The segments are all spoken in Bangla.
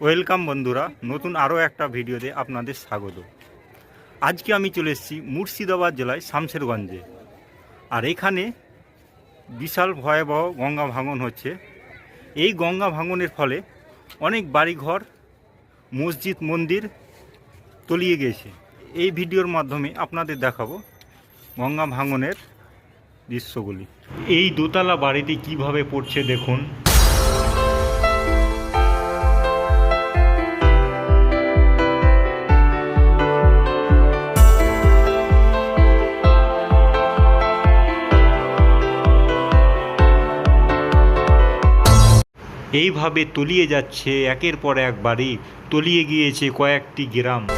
ওয়েলকাম বন্ধুরা, নতুন আরও একটা ভিডিওতে আপনাদের স্বাগত। আজকে আমি চলে এসেছি মুর্শিদাবাদ জেলায় শামশেরগঞ্জে। আর এখানে বিশাল ভয়াবহ গঙ্গা ভাঙন হচ্ছে। এই গঙ্গা ভাঙনের ফলে অনেক বাড়িঘর, মসজিদ, মন্দির তলিয়ে গেছে। এই ভিডিওর মাধ্যমে আপনাদের দেখাবো গঙ্গা ভাঙনের দৃশ্যগুলি। এই দোতলা বাড়িটি কীভাবে পড়ছে দেখুন। এইভাবে তলিয়ে যাচ্ছে একের পর এক বাড়ি। তলিয়ে গিয়েছে কয়েকটি গ্রাম।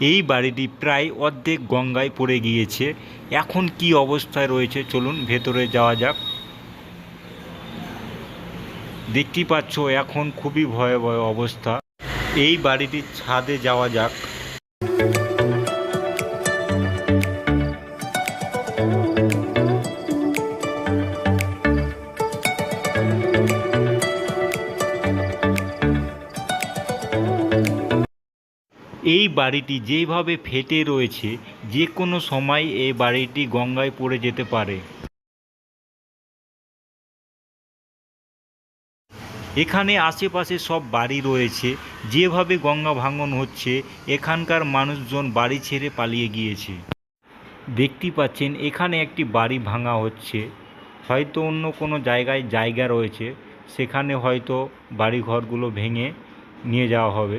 এই বাড়িটি প্রায় অর্ধেক গঙ্গায় পড়ে গিয়েছে। এখন কি অবস্থায় রয়েছে চলুন ভেতরে যাওয়া যাক। দেখতে পাচ্ছ, এখন খুবই ভয়াবহ অবস্থা। এই বাড়িটির ছাদে যাওয়া যাক। এই বাড়িটি যেভাবে ফেটে রয়েছে যে কোনো সময় এই বাড়িটি গঙ্গায় পড়ে যেতে পারে। এখানে আশেপাশে সব বাড়ি রয়েছে, যেভাবে গঙ্গা ভাঙন হচ্ছে, এখানকার মানুষজন বাড়ি ছেড়ে পালিয়ে গিয়েছে। দেখতে পাচ্ছেন, এখানে একটি বাড়ি ভাঙা হচ্ছে, হয়তো অন্য কোনো জায়গায় জায়গা রয়েছে, সেখানে হয়তো বাড়ি ঘরগুলো ভেঙে নিয়ে যাওয়া হবে।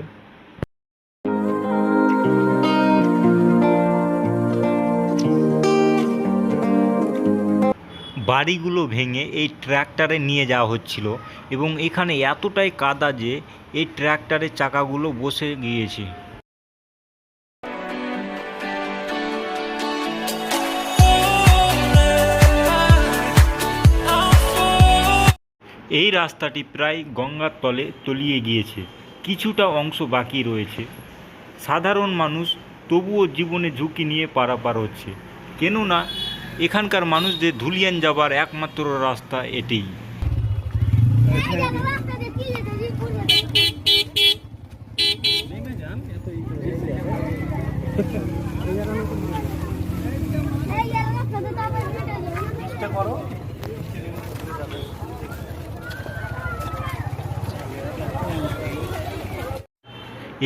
বাড়িগুলো ভেঙে এই ট্র্যাক্টরে নিয়ে যাওয়া হচ্ছিল এবং এখানে এতটাই কাদা যে এই ট্র্যাক্টরের চাকাগুলো বসে গিয়েছে। এই রাস্তাটি প্রায় গঙ্গার তলে তলিয়ে গিয়েছে। কিছুটা অংশ বাকি রয়েছে। সাধারণ মানুষ তবুও জীবনে ঝুঁকি নিয়ে পারাপার হচ্ছে। কেননা এখানকার মানুষদের ধুলিয়ান যাবার একমাত্র রাস্তা এটিই।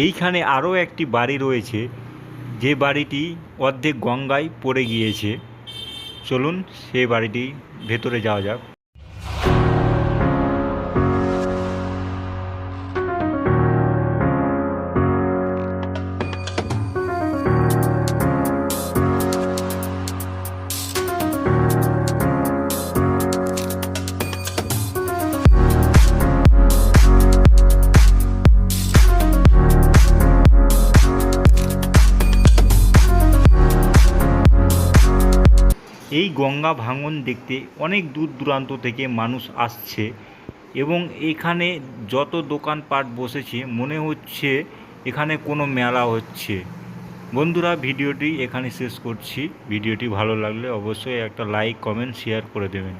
এইখানে আরও একটি বাড়ি রয়েছে, যে বাড়িটি অর্ধেক গঙ্গায় পড়ে গিয়েছে। চলুন সেই বাড়িটি ভেতরে যাওয়া যাক। এই গঙ্গা ভাঙন দেখতে অনেক দূর দূরান্ত থেকে মানুষ আসছে এবং এখানে যত দোকানপাট বসেছে, মনে হচ্ছে এখানে কোনো মেলা হচ্ছে। বন্ধুরা, ভিডিওটি এখানে শেষ করছি। ভিডিওটি ভালো লাগলে অবশ্যই একটা লাইক কমেন্ট শেয়ার করে দেবেন।